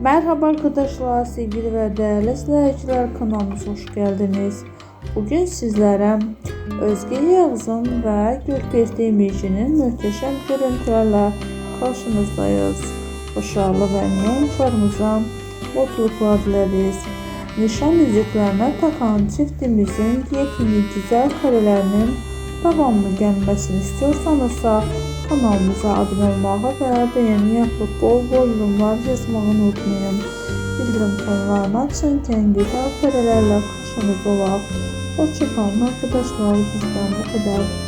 Merhaba arkadaşlar, sevgili ve değerli izleyiciler kanalımıza hoş geldiniz. Bugün sizlere Özge Yağız'ın ve Gülperi Demirci'nin muhteşem görüntülerle karşınızdayız. Başarılı ve ünlü oyuncularımıza mutluluklar dileriz. Nişan yüzüklerine takan çiftimizin yepyeni güzel karelerinin devamlı gelmesini istiyorsanız економіка одного veya пропов yıllarca yazmağını unutmayın. Bildirim konularına için kendinize operelerle karşınızda olan hoşçakalın arkadaşlar bizden bu kadar.